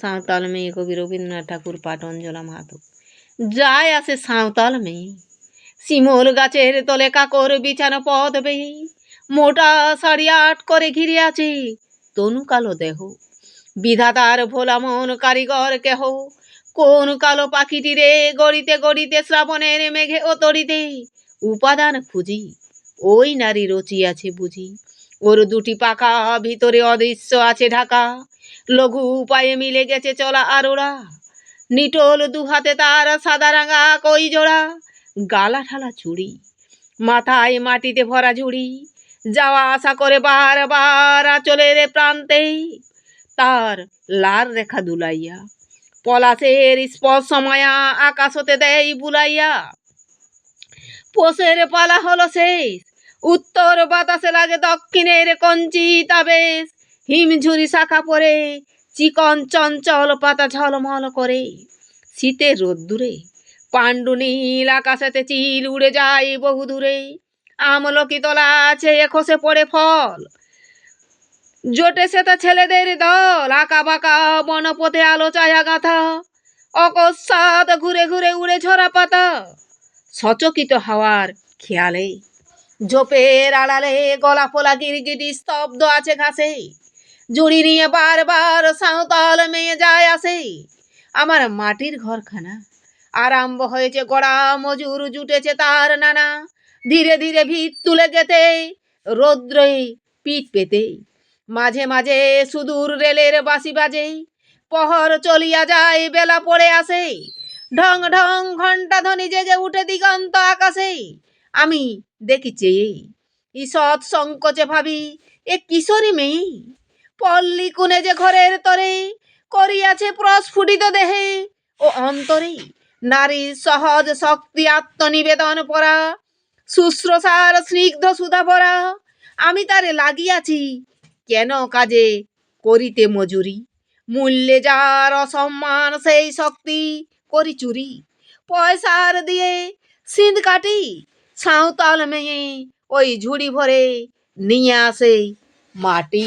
সাঁওতাল মেয়ে কবি রবীন্দ্রনাথ ঠাকুর পাঠ অঞ্জলা মাহাতো যায় আসে সাঁওতাল মেয়ে। শিমল গাছের তলে কাকর বিছানো পথ বেয়ে। মোটা শাড়ি আট করে ঘিরে আছে তনু কালো দেহ। বিধাতার ভোলা মন কারিগর কেহ। কোন কালো পাখিটি রে গড়িতে গড়িতে শ্রাবণের মেঘে ও তরিতে। উপাদান খুঁজি, ওই নারী রচিয়াছে বুঝি। ওর দুটি পাখা ভিতরে অদৃশ্য আছে ঢাকা। লঘু উপায়ে মিলে গেছে চলা আর ওরা নিটোল দুহাতে তার সাদা রাঙা কই জোড়া গালা ঠালা চুড়ি। মাথায় মাটিতে ভরা ঝুড়ি। যাওয়া আসা করে বারবার রে প্রান্তে। তার লার রেখা দুলাইয়া। পলাশের স্পর্শ মায়া আকাশ হতে দেয় বুলাইয়া। পোষের পালা হলো শেষ। উত্তর বাতাসে লাগে দক্ষিণের কঞ্চিত আবেশ হিমঝুরি শাখা পরে চিকন চঞ্চল পাতা ঝলমল করে। শীতের রোদ্দুরে, পাণ্ডু নীল আকাশেতে চিল উড়ে যায় বহু দূরে আমলকি তলা আছে এখসে পড়ে ফল। জোটে সেটা ছেলেদের দল, আঁকা বাঁকা বনপথে আলো চায়া গাথা অকস্মাৎ ঘুরে ঘুরে উড়ে ঝরা পাতা। সচকিত হওয়ার খেয়ালে ঝোপের আড়ালে গলা ফোলা গিরগিটি স্তব্ধ আছে ঘাসে। জুড়ি নিয়ে বারবার সাঁওতাল মেয়ে যায় আসে। আমার মাটির ঘরখানা। আরম্ভ হয়েছে গড়া, মজুর জুটেছে তার নানা। ধীরে ধীরে ভিত তুলে গেতে, রৌদ্রে পিঠ পেতে। মাঝে মাঝে সুদূর রেলের বাসি বাজে। পহর চলিয়া যায়, বেলা পড়ে আসে। ঢং ঢং ঘণ্টা ধ্বনি জেগে উঠে দিগন্ত আকাশে। আমি দেখি চেয়ে ঈষৎ সংকোচে ভাবি, এ কিশোরী মেয়ে, পল্লী কুনে যে ঘরের তরে করিয়াছে প্রস্ফুটিত দেহে, ও অন্তরে নারীর সহজ শক্তি আত্মনিবেদন পরা, শুশ্রূষার স্নিগ্ধ সুধা পরা আমি তারে লাগিয়াছি, কেন কাজে করিতে মজুরি? মূল্যে যার অসম্মান, সেই শক্তি করি চুরি। পয়সার দিয়ে সিঁধ কাটি সাঁওতাল মেয়ে ওই ঝুড়ি ভরে নিয়ে আসে মাটি